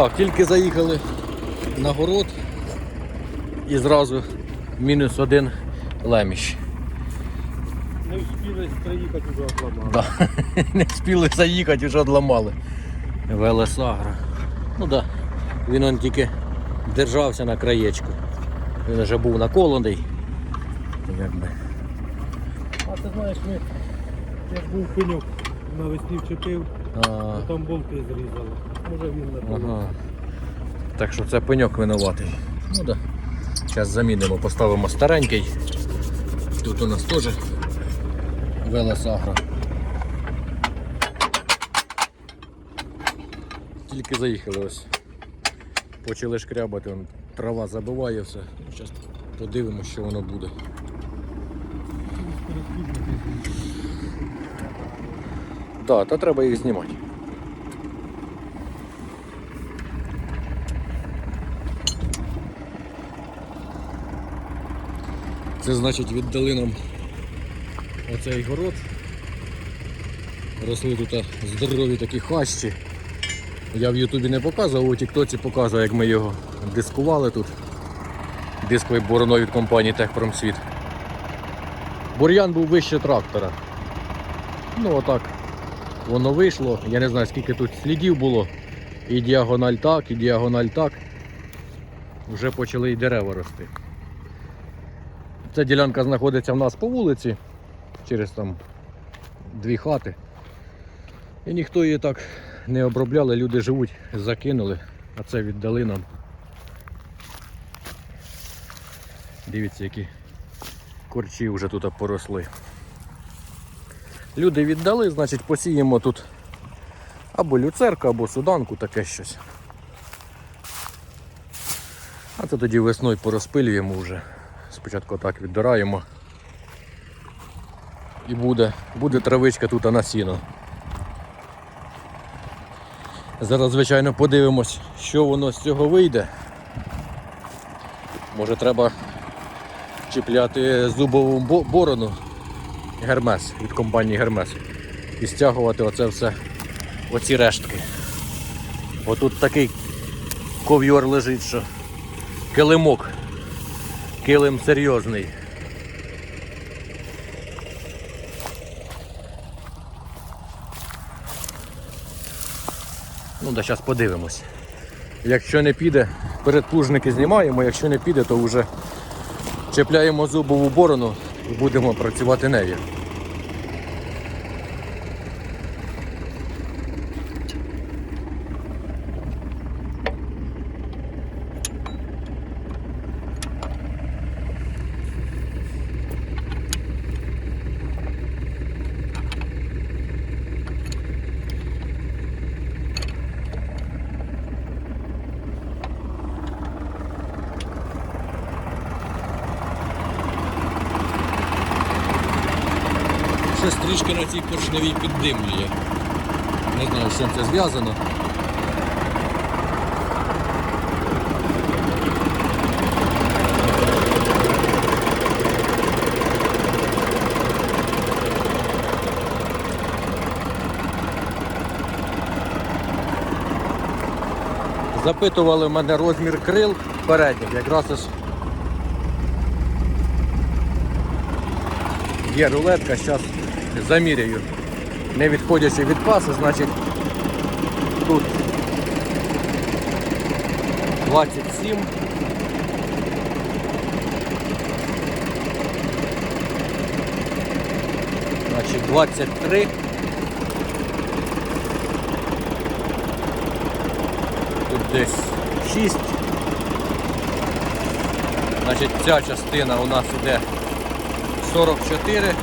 Так, тільки заїхали на город і зразу мінус один леміш. Не встигли приїхати вже обламали. Да. Не встигли заїхати, вже одламали. Велесагра. Ну так. Да. Він он тільки держався на краєчку. Він вже був наколений. Якби. А ти знаєш, ми як був пеньок навесні вчепив, а там болти зрізали. Може він не ага. Так що це пеньок винуватий. Ну да. Зараз замінимо, поставимо старенький. Тут у нас теж велесагра. Тільки заїхали ось. Почали шкрябати, он, трава забиває все. Зараз подивимося, що воно буде. Так, да, та треба їх знімати. Це значить віддали нам оцей город. Росли тут здорові такі хащі. Я в Ютубі не показував, у Тіктоці показував, як ми його дискували тут. Дисковий бороною від компанії Техпромсвіт. Бур'ян був вище трактора. Ну отак воно вийшло. Я не знаю скільки тут слідів було. І діагональ так, і діагональ так. Вже почали і дерева рости. Ця ділянка знаходиться в нас по вулиці, через там дві хати. І ніхто її так не обробляли, люди живуть, закинули, а це віддали нам. Дивіться, які корчі вже тут поросли. Люди віддали, значить посіємо тут або люцерку, або суданку, таке щось. А це тоді весною порозпилюємо вже. Спочатку так віддираємо. І буде, буде травичка тут на сіно. Зараз, звичайно, подивимось, що воно з цього вийде. Може треба чіпляти зубову борону Гермес від компанії Гермес і стягувати оце все, оці рештки. Бо тут такий ков'йор лежить, що килимок. Килим серйозний. Ну, да зараз подивимось. Якщо не піде, передплужники знімаємо, якщо не піде, то вже чіпляємо зубову борону і будемо працювати нею. Щось трішки на цій поршневій піддимлює. Не знаю, з чим це зв'язано. Запитували в мене розмір крил передніх, якраз ось Є рулетка, зараз заміряю. Не відходячи від паси, значить тут 27. Значить 23. Тут десь 6. Значить ця частина у нас іде 44.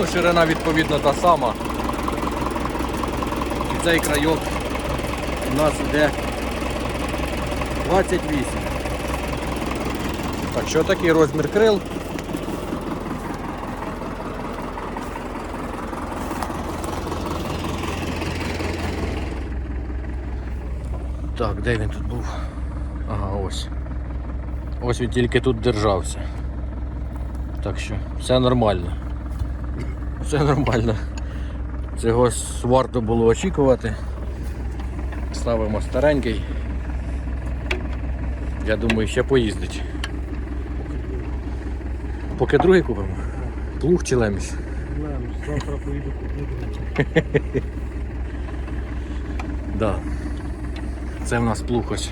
Ну, ширина відповідно та сама. І цей крайок у нас йде 28. Так що такий розмір крил. Так, де він тут був? Ага, ось. Ось він тільки тут держався. Так що все нормально. Все нормально. Цього варто було очікувати. ставимо старенький. Я думаю, ще поїздить. Поки другий купимо. Плуг чи леміш? Знаємо, завтра поїду куплю. Да. Це в нас плуг ось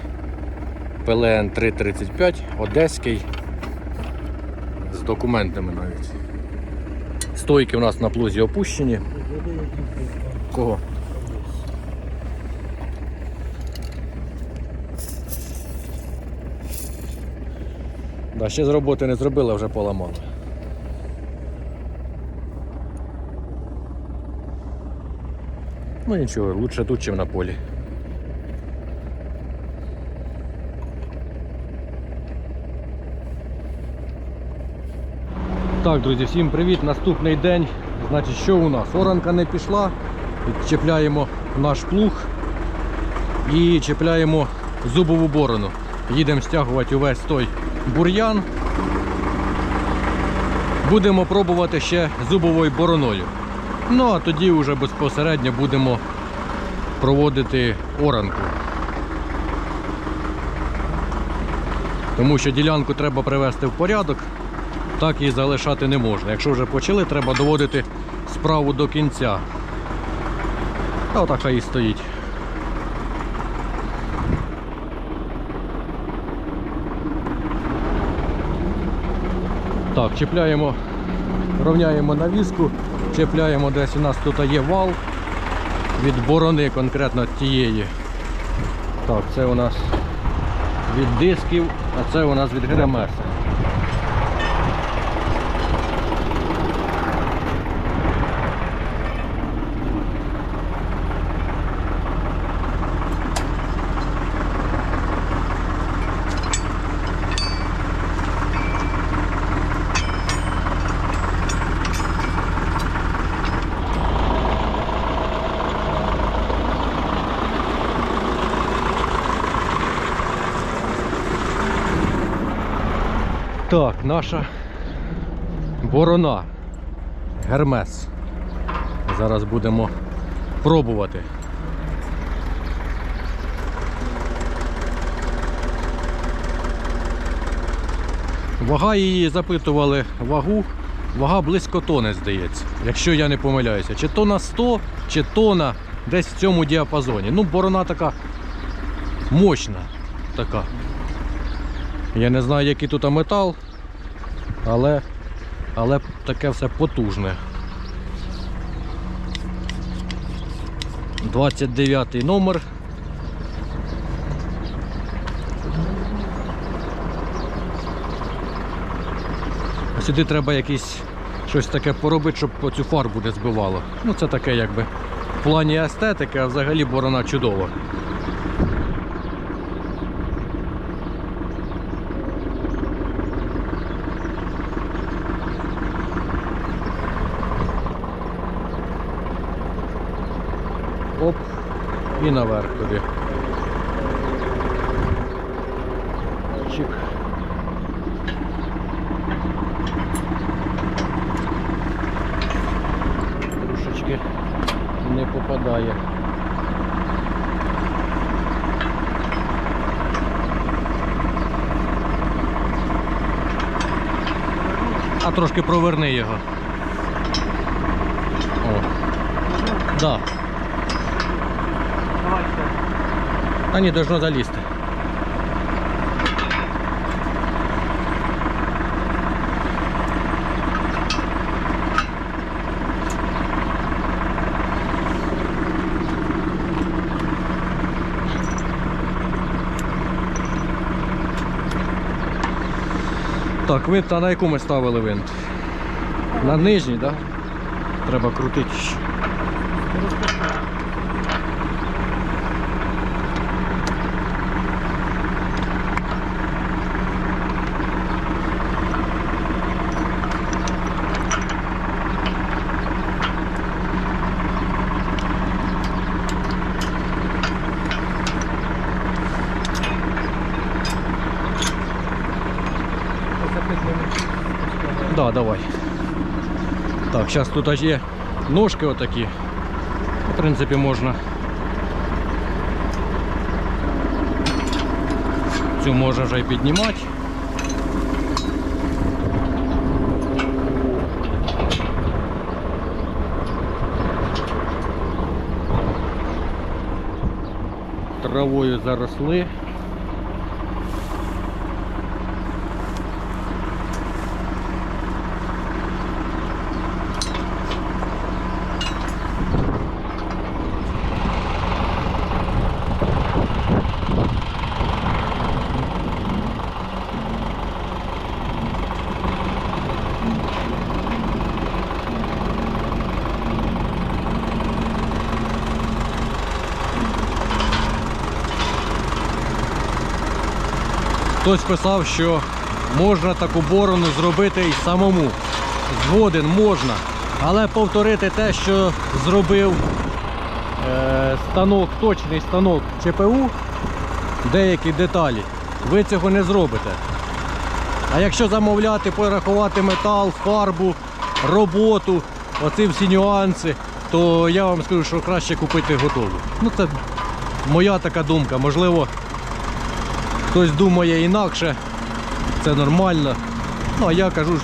ПЛН 335, одеський. З документами навіть. Стойки у нас на плузі опущені. Кого? Да, ще з роботи не зробили, вже поламали. Ну нічого, лучше тут, чим на полі. Так, друзі, всім привіт. Наступний день. Значить, що у нас? Оранка не пішла. Чіпляємо наш плуг і чіпляємо зубову борону. Їдемо стягувати увесь той бур'ян. Будемо пробувати ще зубовою бороною. Ну а тоді вже безпосередньо будемо проводити оранку. Тому що ділянку треба привести в порядок, так і залишати не можна. Якщо вже почали, треба доводити справу до кінця. А отак хай і стоїть. Так, чіпляємо, рівняємо навіску, чіпляємо десь у нас тут є вал від борони конкретно тієї. Так, це у нас від дисків, а це у нас від гремеса. Так, наша борона. Гермес. Зараз будемо пробувати. Вага її запитували вагу. Вага близько тони, здається, якщо я не помиляюся. Чи тона 100, чи тона десь в цьому діапазоні. Ну, борона така мощна. Така. Я не знаю, який тут метал, але, але таке все потужне. 29 номер. Сюди треба якісь щось таке поробити, щоб цю фарбу не збивало. Ну це таке якби в плані естетики, а взагалі борона чудова. Оп, і наверх туди. Чик. Трошечки не попадає. А трошки проверни його. О. Да. А ні, должно залізти. Так, винт, а на яку ми ставили винт? На нижній, так? Да? Треба крутити. Так, зараз тут є ножки вот такие, В принципе можно все можна же и поднимать. Травою заросли. Хтось писав, що можна таку борону зробити і самому. Згоден можна. Але повторити те, що зробив е, станок, точний станок ЧПУ, деякі деталі, ви цього не зробите. А якщо замовляти, порахувати метал, фарбу, роботу, оці всі нюанси, то я вам скажу, що краще купити готову. Ну це моя така думка. Можливо, хтось думає інакше, це нормально. Ну а я кажу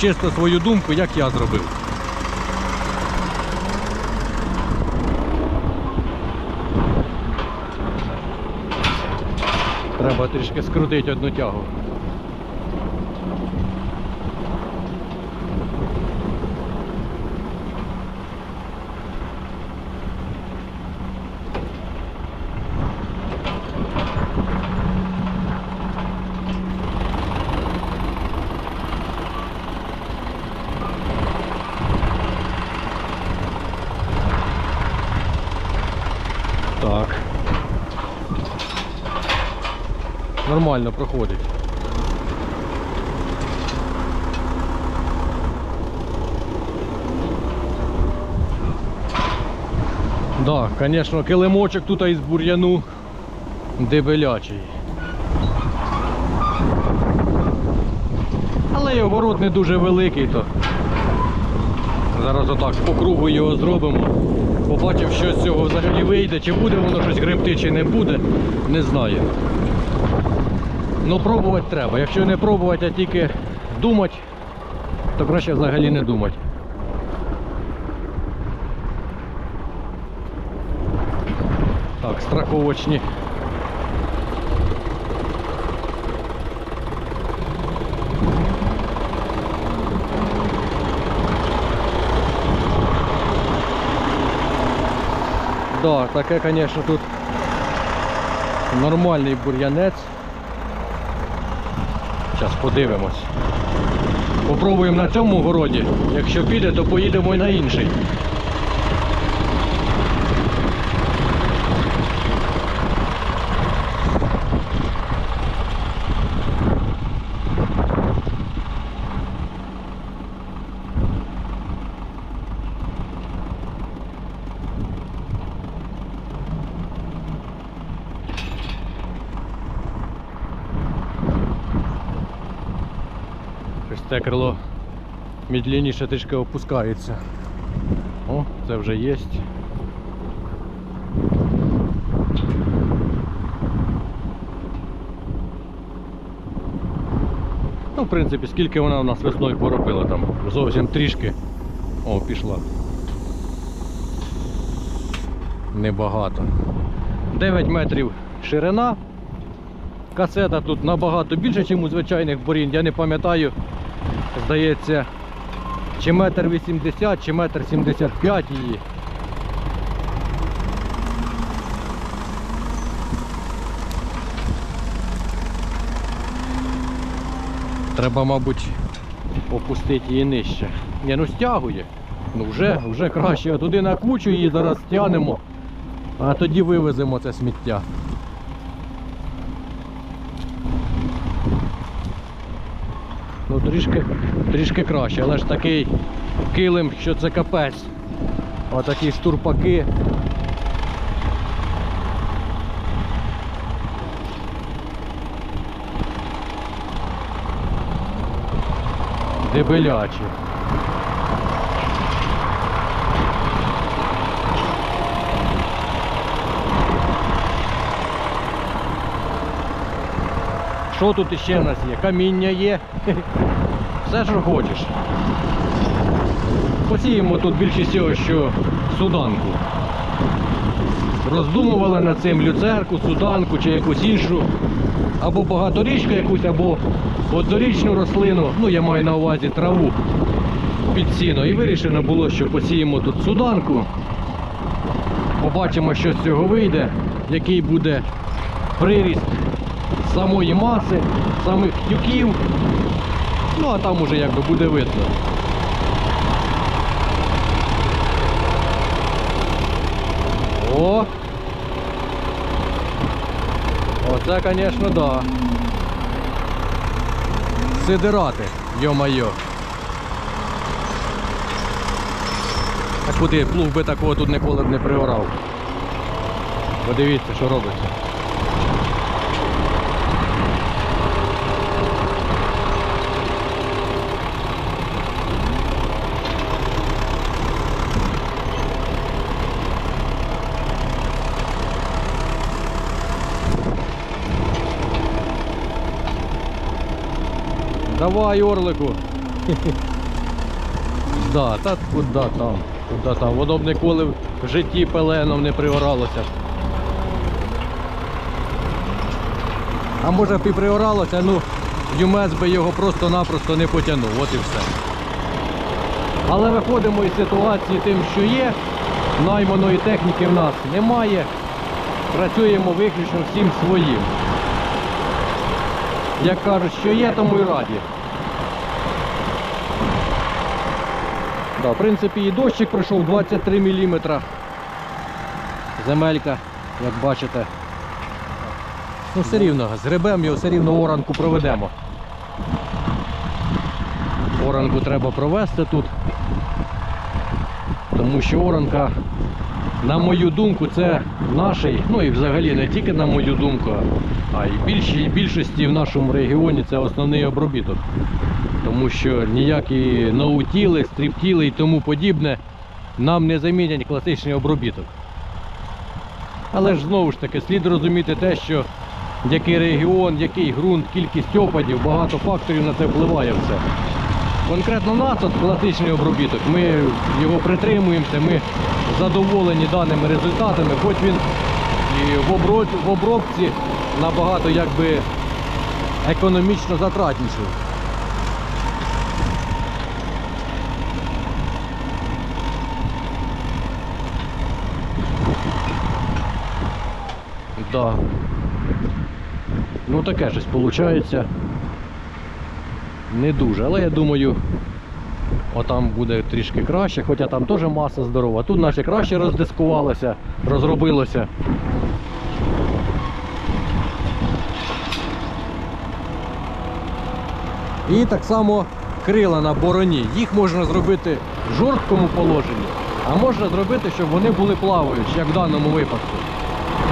чисто свою думку, як я зробив. Треба трішки скрутити одну тягу. Так. Нормально проходить. Да, звісно, килимочок тут із бур'яну дебелячий. Але і огород не дуже великий, то зараз отак по кругу його зробимо. Побачив, що з цього взагалі вийде, чи буде воно щось гребти, чи не буде, не знаю. Ну пробувати треба. Якщо не пробувати, а тільки думати, то краще взагалі не думати. Так, страховочні. Да, таке, звісно, тут нормальний бур'янець. Зараз подивимось. Попробуємо на цьому городі. Якщо піде, то поїдемо і на інший. Ось це крило медленніше трішки опускається. О, це вже є. Ну, в принципі, скільки вона у нас весною поробила там. Зовсім трішки. О, пішла. Небагато. 9 метрів ширина. Касета тут набагато більше, ніж у звичайних борін. Я не пам'ятаю, здається, чи метр 80, чи метр 75 її. Треба, мабуть, опустити її нижче. Ні, ну стягує. Ну вже, вже краще. А туди на кучу її зараз стягнемо, а тоді вивеземо це сміття. Ну трішки, трішки краще, але ж такий килим, що це капець. Отакі штурпаки. Дебелячі. Що тут іще в нас є? Каміння є. Все, що хочеш. Посіємо тут більше всього, що суданку. Роздумували над цим люцерку, суданку чи якусь іншу. Або багаторічку якусь, або однорічну рослину. Ну, я маю на увазі траву під сіно. І вирішено було, що посіємо тут суданку. Побачимо, що з цього вийде, який буде приріст самої маси, самих тюків. Ну а там уже якби буде видно. О! Оце, звісно, да. Сидирати, йо-майо. А куди? Плуг би такого тут ніколи б не приорав. Подивіться, що робиться. Давай, орлику. Да, та куди там? Куди там? Воно б ніколи в житті пеленом не приоралося. А може б і приоралося, ну Юмець би його просто-напросто не потягнув, от і все. Але виходимо із ситуації тим, що є. Найманої техніки в нас немає. Працюємо виключно всім своїм. Як кажуть, що є, тому й раді. Да, в принципі, і дощик пройшов 23 мм. Земелька, як бачите. Ну, все рівно, згребемо його, все рівно оранку проведемо. Оранку треба провести тут. Тому що оранка, на мою думку, це наш, ну і взагалі не тільки на мою думку, а й більшості в нашому регіоні це основний обробіток. Тому що ніякі ноутіли, стріптіли і тому подібне нам не замінять класичний обробіток. Але ж знову ж таки слід розуміти те, що який регіон, який ґрунт, кількість опадів, багато факторів на це впливає все. Конкретно нас от класичний обробіток, ми його притримуємося, ми задоволені даними результатами, хоч він і в обробці набагато якби економічно затратніший. Да. Ну таке щось виходить. Не дуже, але я думаю, отам буде трішки краще, хоча там теж маса здорова. Тут наче краще роздискувалося, розробилося. І так само крила на бороні. Їх можна зробити в жорсткому положенні, а можна зробити, щоб вони були плаваючі, як в даному випадку.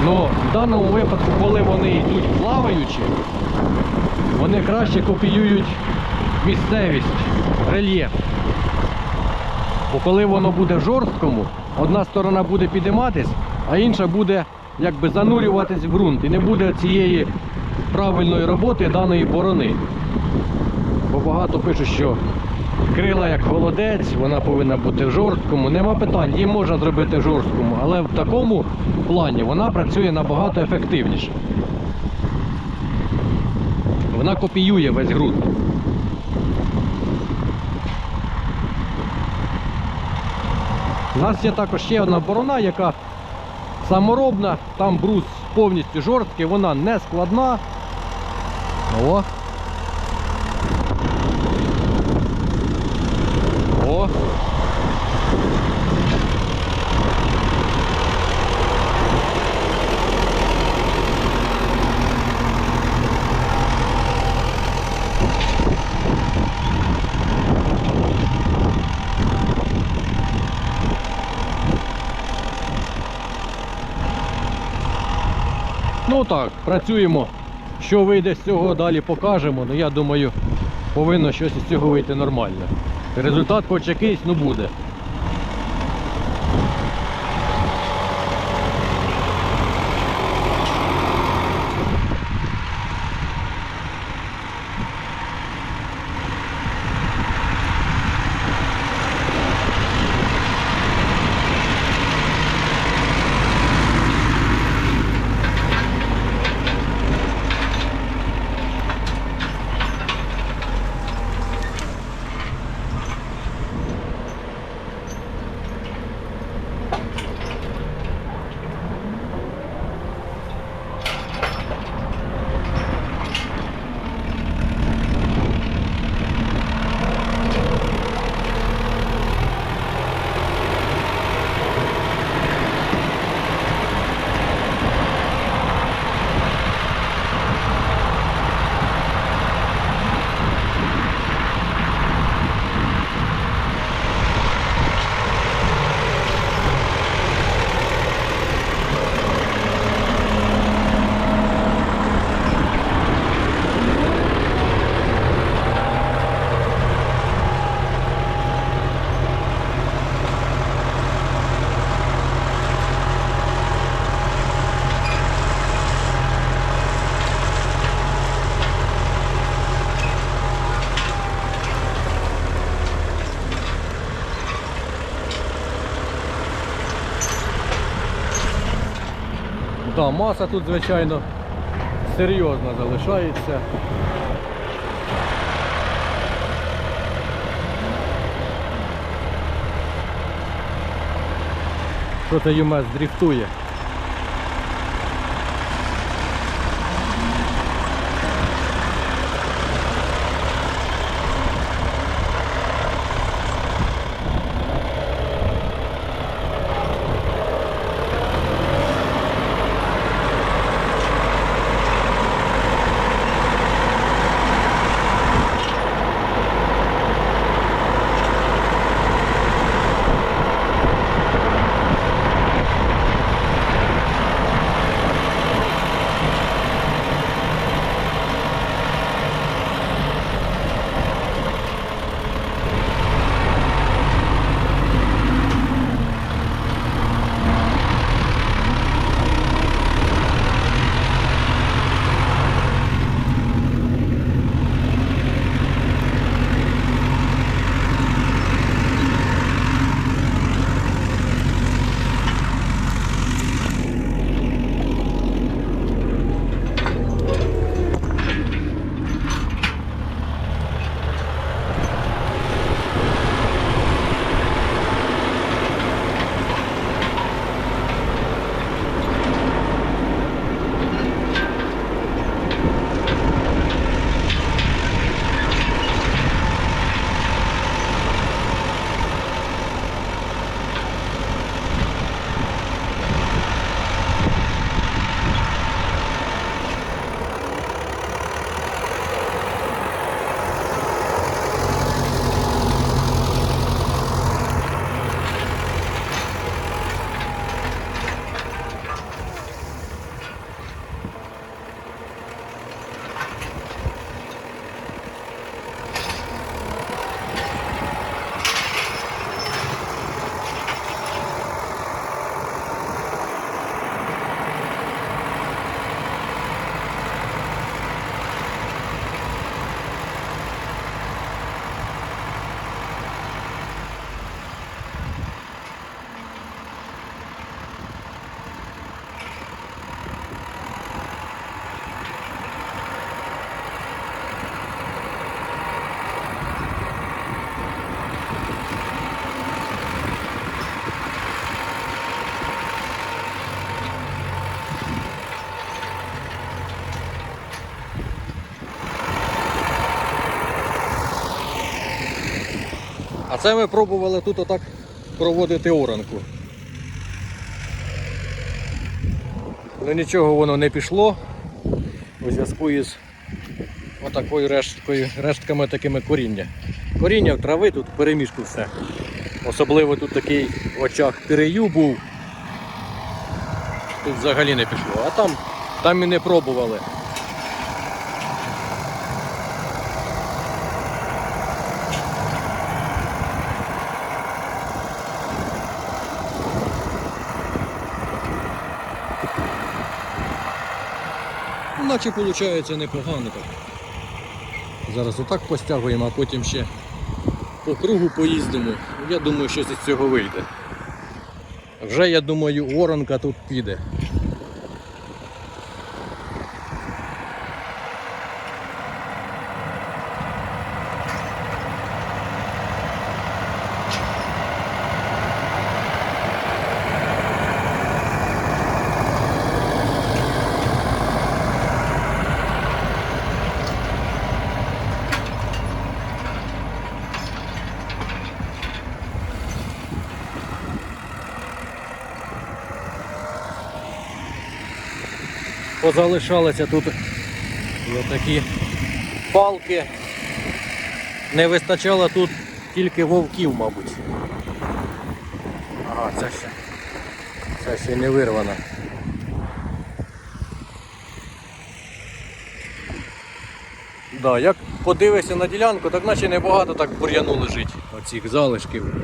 Ну, в даному випадку, коли вони йдуть плаваючи, вони краще копіюють місцевість, рельєф. Бо коли воно буде жорсткому, одна сторона буде підійматись, а інша буде якби занурюватись в ґрунт. І не буде цієї правильної роботи даної борони. Бо багато пишуть, що крила як холодець, вона повинна бути в жорсткому. Нема питань, її можна зробити в жорсткому, але в такому плані вона працює набагато ефективніше. Вона копіює весь ґрунт. У нас є також ще одна борона, яка саморобна, там брус повністю жорсткий, вона не складна. О. Ну так, працюємо. Що вийде з цього, далі покажемо. Ну я думаю, повинно щось із цього вийти нормально. Результат хоч якийсь, ну буде. Да, маса тут, звичайно, серйозна залишається. Що-то ЮМС дріфтує? Це ми пробували тут отак проводити оранку. Але нічого воно не пішло у зв'язку із отакою решткою, рештками такими коріння. Коріння в трави тут в переміжку все. Особливо тут такий в очах перею був. Тут взагалі не пішло. А там, там і не пробували. Наче виходить непогано так. Зараз отак постягуємо, а потім ще по кругу поїздимо. Я думаю, що з цього вийде. Вже я думаю, воронка тут піде. Позалишалися тут і отакі палки. Не вистачало тут тільки вовків, мабуть. Ага, це ще. Це ще не вирвано. Да, як подивишся на ділянку, так наче небагато так бур'яну лежить оцих залишків.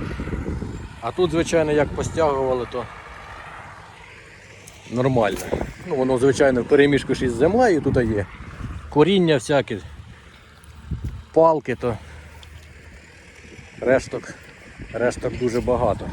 А тут, звичайно, як постягували, то нормально. Ну, воно, звичайно, в переміжку ж із землею тут є. Коріння всяке, палки, то решток, решток дуже багато.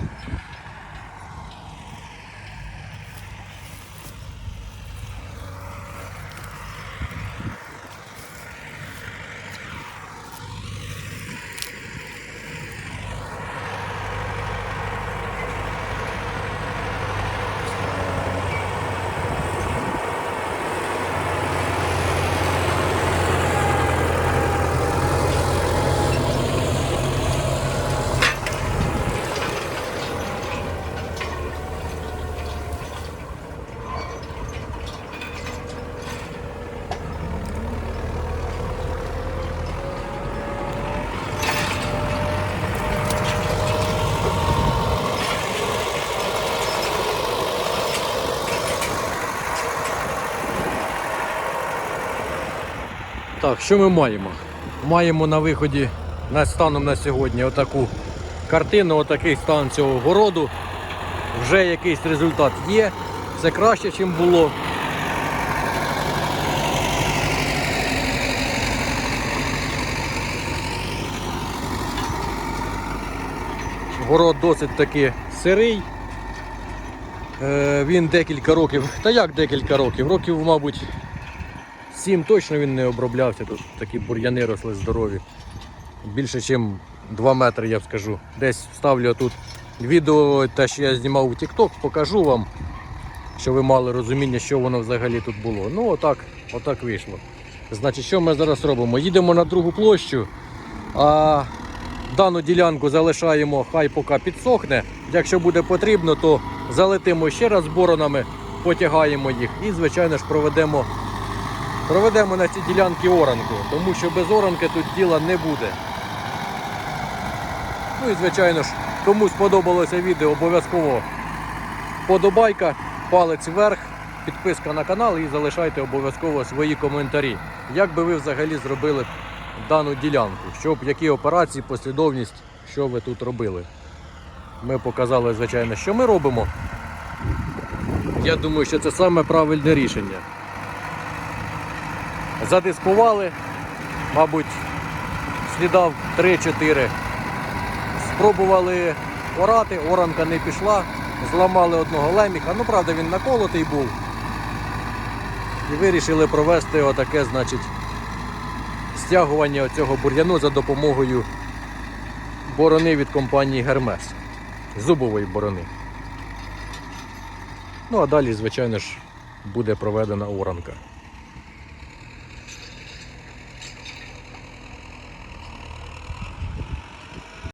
Так, що ми маємо? Маємо на виході на станом на сьогодні отаку картину, отакий стан цього городу. Вже якийсь результат є. Це краще, ніж було. Город досить таки сирий. Е, Він декілька років, та як декілька років? Років, мабуть, сім точно він не оброблявся. Тут такі бур'яни росли здорові. Більше, ніж 2 метри, я б скажу. Десь вставлю тут відео, те, що я знімав у TikTok, покажу вам, щоб ви мали розуміння, що воно взагалі тут було. Ну, отак, отак вийшло. Значить, що ми зараз робимо? Їдемо на другу площу, а дану ділянку залишаємо, хай поки підсохне. Якщо буде потрібно, то залетимо ще раз боронами, потягаємо їх і, звичайно ж, проведемо, проведемо на ці ділянки оранку, тому що без оранки тут діла не буде. Ну і звичайно ж, кому сподобалося відео, обов'язково подобайка, палець вверх, підписка на канал і залишайте обов'язково свої коментарі. Як би ви взагалі зробили дану ділянку? Щоб які операції, послідовність, що ви тут робили? Ми показали, звичайно, що ми робимо. Я думаю, що це саме правильне рішення. Задискували, мабуть, слідав 3-4. Спробували орати, оранка не пішла, зламали одного леміха. Ну, правда, він наколотий був. І вирішили провести отаке, значить, стягування цього бур'яну за допомогою борони від компанії Гермес. Зубової борони. Ну а далі, звичайно ж, буде проведена оранка.